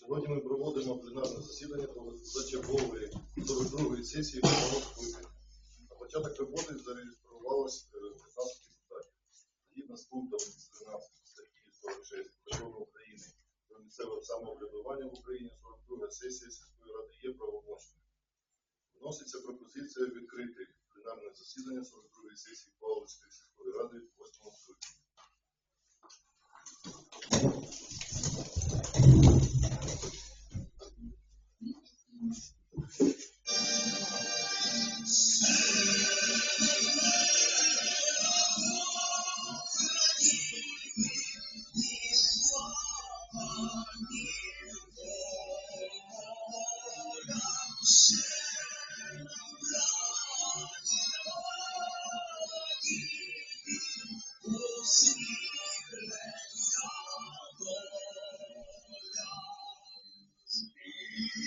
Сьогодні ми проводимо пленарне засідання позачергової 42-ї сесії Павловської. Початок роботи зареєструвалось е, 15 депутатів. Згідно з пунктом 13 статті 46 Закону України про місцеве самоврядування в Україні 42 сесія сільської ради є правомочною. Вноситься пропозиція відкрити пленарне засідання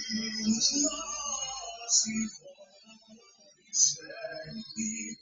Thank you.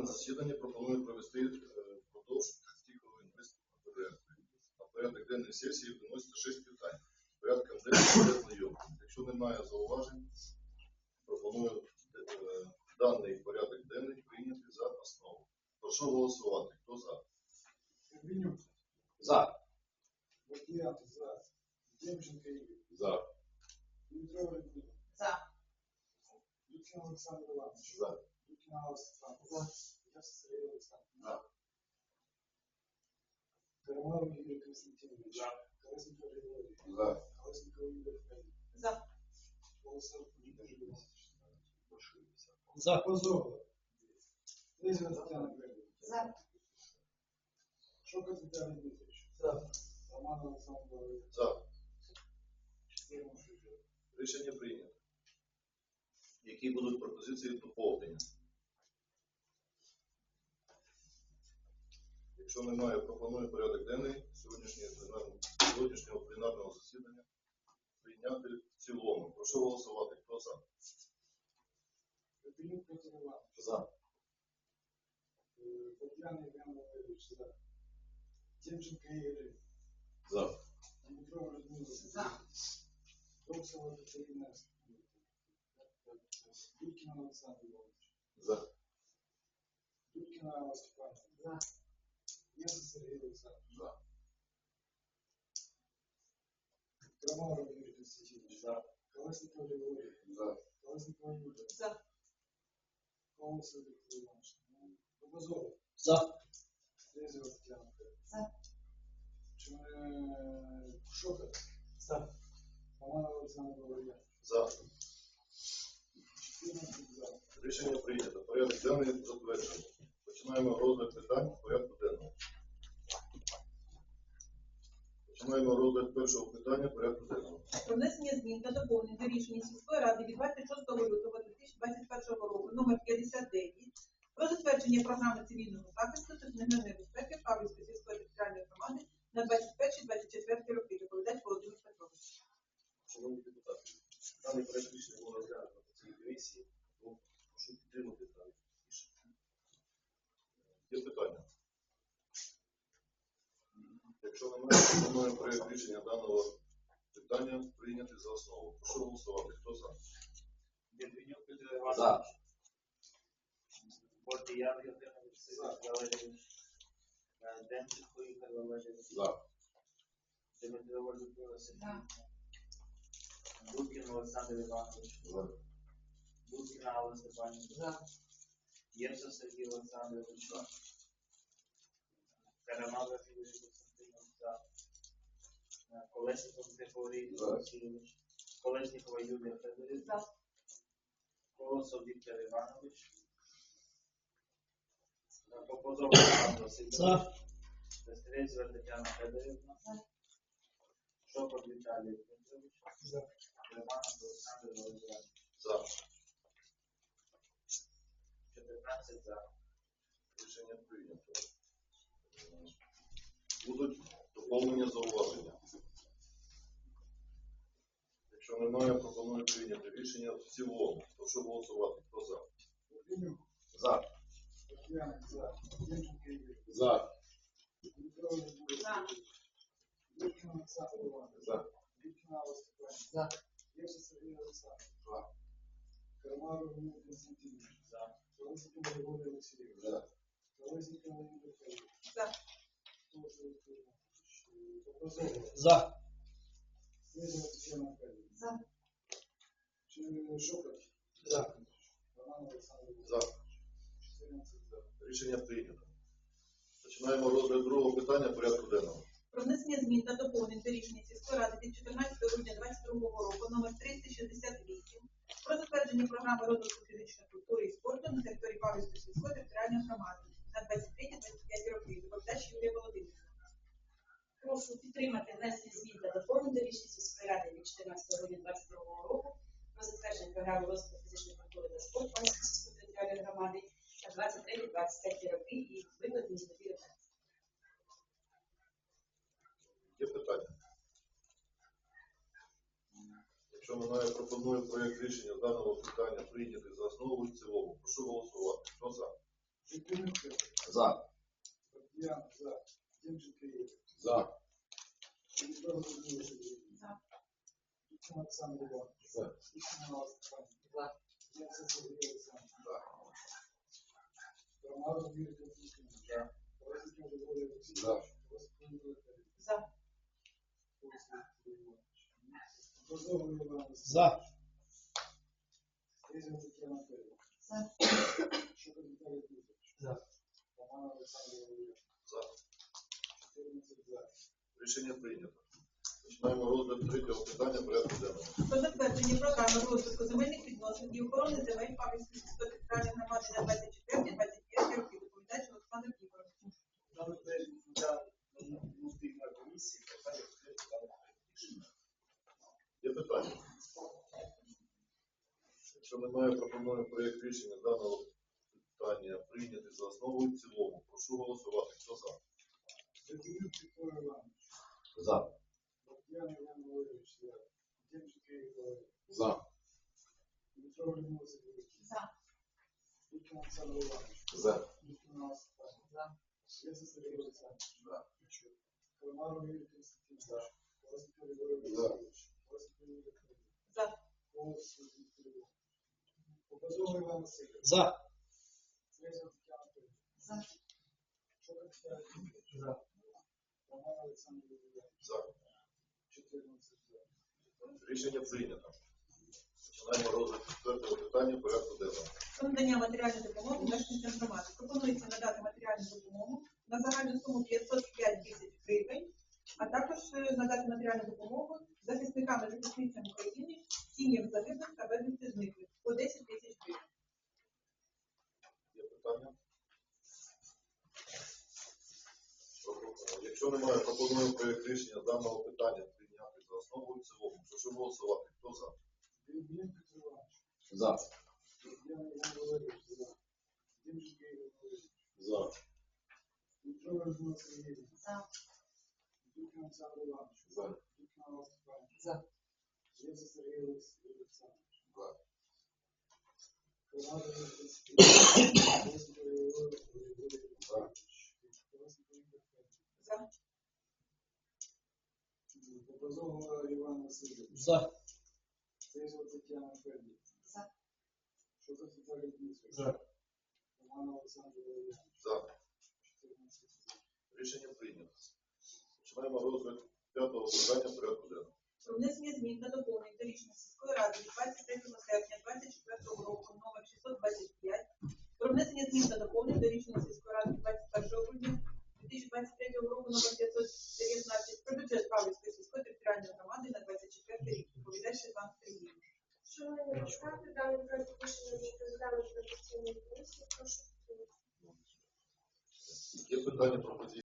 Пленарне засідання пропоную провести е, впродовж 30 хвилин виступ на порядку. На порядок денної сесії виноситься 6 питань. Порядком денним є знайомі. Якщо немає зауважень, пропоную е, даний порядок денний прийняти за основу. Прошу голосувати. Хто за? Гребенюк, За. Бакліян, за. Демченко Ігор, За. Дмитро Ребенюк, За. Олександр Іванович, За. Карамаров Ігор Константинович, за. Колесников Григорій, За. Колесников Ігор Федорович, За. Ігор Жигалович, За. Лизина За. За. Роман За. Рішення прийнято. Які будуть пропозиції доповнення? Якщо немає, пропоную порядок денний сьогоднішнього пленарного, сьогоднішнього пленарного засідання прийняти в цілому. Прошу голосувати. Хто за? За. Бакліян Євген Валерійович, за. Демченко Ігор, За. Дмитро Ребенюк, За. Добсова Катерина Дудкина Олександр Іванович, За. Дудкина Алла Степановна, За. Ясен Сергій Олександр, За. Крамаров Юрій Константинович, За. Колесников Григорій, За. Колесников Юрій, За. Колесов Віктор Іванович, Богозов, За. Лезева Тетяна За. Шокот, За. Роман Олександр Валерійович, За. 14 за. Рішення прийнято. Порядок денний затверджено. Починаємо розгляд питань порядку денного. Починаємо розгляд першого питання порядку денного. Про внесення змін та доповнень до рішення сільської ради від 26 лютого 2021 року номер 59 про затвердження програми цивільного захисту та надання безпеки Павлівської сільської територіальної громади на 21-24 роки. Доповідач Володимир Петрович. Шановні депутати, Даний проект рішення було розглянуто на цій комісії, тому прошу підтримати дане рішення. Є питання? Немає, пропонуємо проєкт рішення даного питання прийняти за основу. Прошу голосувати. Хто за? Дерев'янюк Петро Іванович. За. Бортияр Євгенович, Валерійович. Демченко Ігор Валерійович. За. Людмила Сергійовна. За. Олександр Іванович. За. Будкіна Алла Степанівна. Ємцев Сергій Олександрович. Карамага Юрій Колесніков Григорій За. Васильович. Колеснікова Юлія Федорівна. Колосов Віктор Іванович. Попозов Іван Васильович. Тетяна Федорівна. Шопот Віталій Дмитрович. Романов Олександр Володимирович. За. 14 за. Рішення прийнято. Будуть доповнення зауваження. Якщо немає, пропоную прийняти рішення в цілому. Прошу голосувати. Хто за? За. За. За. За. Кармаров Емиль Константинович. За. Колесников Григорий Васильевич. За. Колесников Леонид Михайлович. За. Попозова. За. За. Чи- За. За. за. Рішення прийнято. Починаємо розгляд другого питання порядку денного. Про внесення змін та доповнень до рішення сільської ради від 14 грудня 2022 року номер 368 про затвердження програми розвитку фізичної культури і спорту на території Павлівської сільської територіальної громади на 23-25 років. Володимирівна. Прошу підтримати внесення змін та доповнень до рішення сільської ради від 14 грудня 2022 року про затвердження програми розвитку фізичної культури та спорту Панської сільської територіальної громади на 23-25 роки і викладені з мотивів. Є питання? Якщо немає, пропоную проєкт рішення даного питання прийняти за основу і цілому. Прошу голосувати. Хто за? За. Татьяна, за. Демченко Игорь. За. Сергеевна. За. За. За. За. За. За. За. Рішення прийнято. Починаємо розгляд третього питання порядку денного. Про затвердження програми розвитку земельних відносин і охорони земель сільської територіальної громади на 24-25 роки. Доповідач Олександр Ігорович. Я не встиг на комісії, питання рішення. Є питання? Якщо немає, пропоную проєкт рішення даного питання прийняти за основу і в цілому. Прошу голосувати. Хто за? Литвинюк Петр Иванович. За. За. Игорь Валерьевич. За. Дмитрова Людмила Сергеевна. За. Александр Иванович. За. Будкин Алла Степановна. За. За. Кармаров Юрий Константинович. Колесников Григорий За. Васильевич. Колесников Юлия Федоровна. За. Колосов Виктор Иванович. Попозова Иван Васильевич. За. За. Шокот Виталий За. За. 14 за. Рішення прийнято. Починаємо розгляд четвертого питання порядку денного. Про надання матеріальної допомоги мешканцям громади. Пропонується надати матеріальну допомогу на загальну суму 505 тисяч гривень, а також е, надати матеріальну допомогу захисникам і захисницям України, сім'ям загиблих та безвісти зниклих по 10 тисяч гривень. Є питання? Пропо- Якщо немає, пропоную проєкт даного питання прийняти за основу і в цілому. Прошу голосувати. Хто за? За. За. За. За. За. За. За. Канада Олександр Григорій За. Сизова Тетяна Федорівна. За. Шука Віталій Дмитрович. За. Роман Олександр Володимирович. За. 14 за. Рішення прийнято. Починаємо розгляд п'ятого питання порядку денного. Про внесення змін та доповнень до рішення сільської ради від 23 серпня 2024 року номер 625 про внесення змін та доповнень до рішення сільської